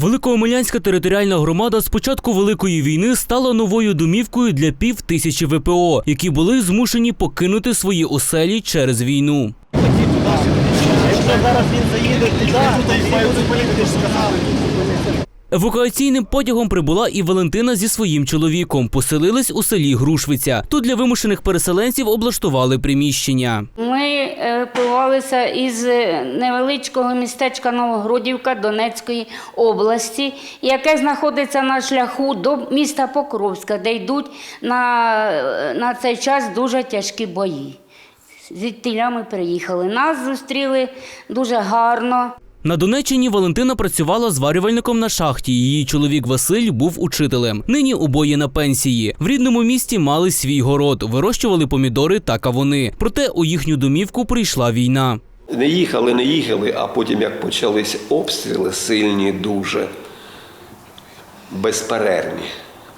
Великоомелянська територіальна громада з початку Великої війни стала новою домівкою для пів тисячі ВПО, які були змушені покинути свої оселі через війну. Якщо зараз він заїде туди, то будуть поїхати сказали. Евакуаційним потягом прибула і Валентина зі своїм чоловіком. Поселились у селі Грушвиця. Тут для вимушених переселенців облаштували приміщення. Ми евакуювалися із е, невеличкого містечка Новогродівка Донецької області, яке знаходиться на шляху до міста Покровська, де йдуть на, е, на цей час дуже тяжкі бої. Звідтіля ми приїхали. Нас зустріли дуже гарно. На Донеччині Валентина працювала зварювальником на шахті. Її чоловік Василь був учителем. Нині обоє на пенсії. В рідному місті мали свій город, вирощували помідори та кавуни. Проте у їхню домівку прийшла війна. Не їхали, не їхали, а потім як почались обстріли сильні дуже, безперервні.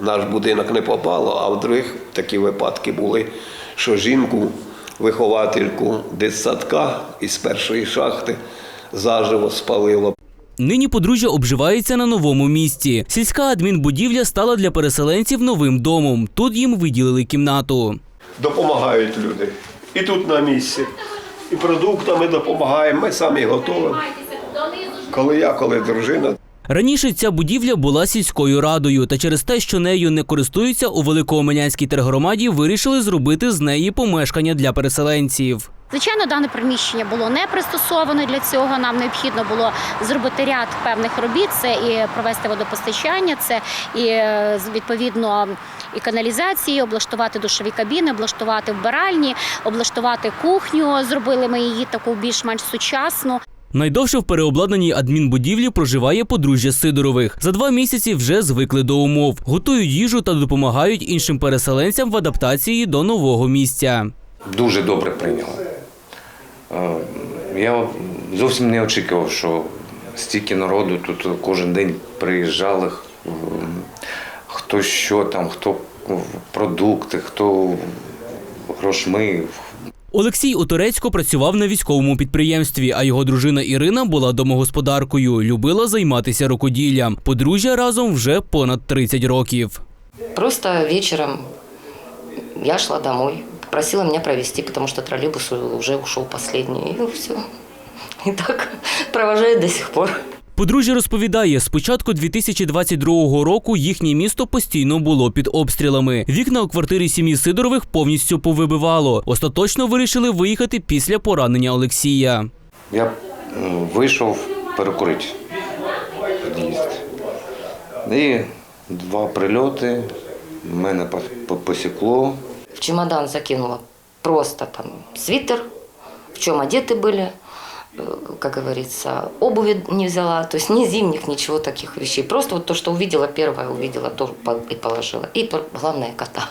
Наш будинок не попало, а в других такі випадки були, що жінку, виховательку дитсадка із першої шахти заживо спалило. Нині подружжя обживається на новому місці. Сільська адмінбудівля стала для переселенців новим домом. Тут їм виділили кімнату. Допомагають люди. І тут на місці. І продуктами допомагаємо, ми самі готові. Коли я, коли дружина. Раніше ця будівля була сільською радою, та через те, що нею не користуються у Великоомелянській тергромаді, вирішили зробити з неї помешкання для переселенців. Звичайно, дане приміщення було не пристосоване для цього. Нам необхідно було зробити ряд певних робіт. Це і провести водопостачання, це і е, відповідно і каналізації, облаштувати душові кабіни, облаштувати вбиральні, облаштувати кухню. Зробили ми її таку більш-менш сучасну. Найдовше в переобладнаній адмінбудівлі проживає подружжя Сидорових. За два місяці вже звикли до умов, готують їжу та допомагають іншим переселенцям в адаптації до нового місця. дуже добре прийняли. Я зовсім не очікував, що стільки народу тут кожен день приїжджали. Хто що там, хто продукти, хто грошми. Олексій у Турецьку працював на військовому підприємстві, а його дружина Ірина була домогосподаркою, любила займатися рукоділлям. Подружжя разом вже понад 30 років. Просто вечером я шла домой, просила меня провести, потому что троллейбус уже ушел последний, и все. И так провожаю до сих пор. Подружжя розповідає, з початку 2022 року їхнє місто постійно було під обстрілами. Вікна у квартирі сім'ї Сидорових повністю повибивало. Остаточно вирішили виїхати після поранення Олексія. Я вийшов перекурити під'їзд. І два прильоти, мене по- по- посікло В чемодан закинула просто там свитер, в чем одеты были, э, как говорится, обуви не взяла, то есть ни зимних, ничего таких вещей. Просто вот то, что увидела, первое увидела, то по- и положила. И по- главное кота.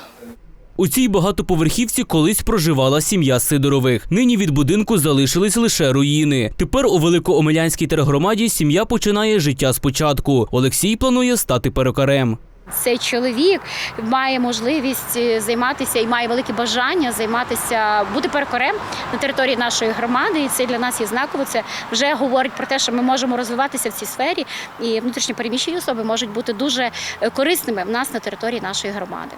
У цій багатоповерхівці колись проживала сім'я Сидорових. Нині від будинку залишились лише руїни. Тепер у Великоомелянській тергромаді сім'я починає життя спочатку. Олексій планує стати перукарем. Цей чоловік має можливість е, займатися і має велике бажання займатися, бути перекорем на території нашої громади. І це для нас є знаково. Це вже говорить про те, що ми можемо розвиватися в цій сфері, і внутрішньо переміщені особи можуть бути дуже е, корисними в нас на території нашої громади.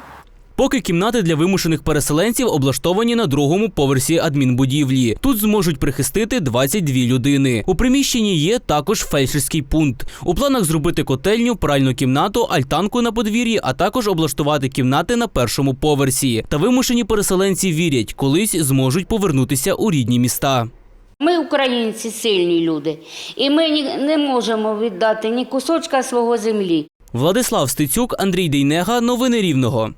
Поки кімнати для вимушених переселенців облаштовані на другому поверсі адмінбудівлі. Тут зможуть прихистити 22 людини. У приміщенні є також фельдшерський пункт. У планах зробити котельню, пральну кімнату, альтанку на подвір'ї, а також облаштувати кімнати на першому поверсі. Та вимушені переселенці вірять, колись зможуть повернутися у рідні міста. Ми, українці, сильні люди, і ми не можемо віддати ні кусочка свого землі. Владислав Стецюк, Андрій Дейнега. Новини Рівного.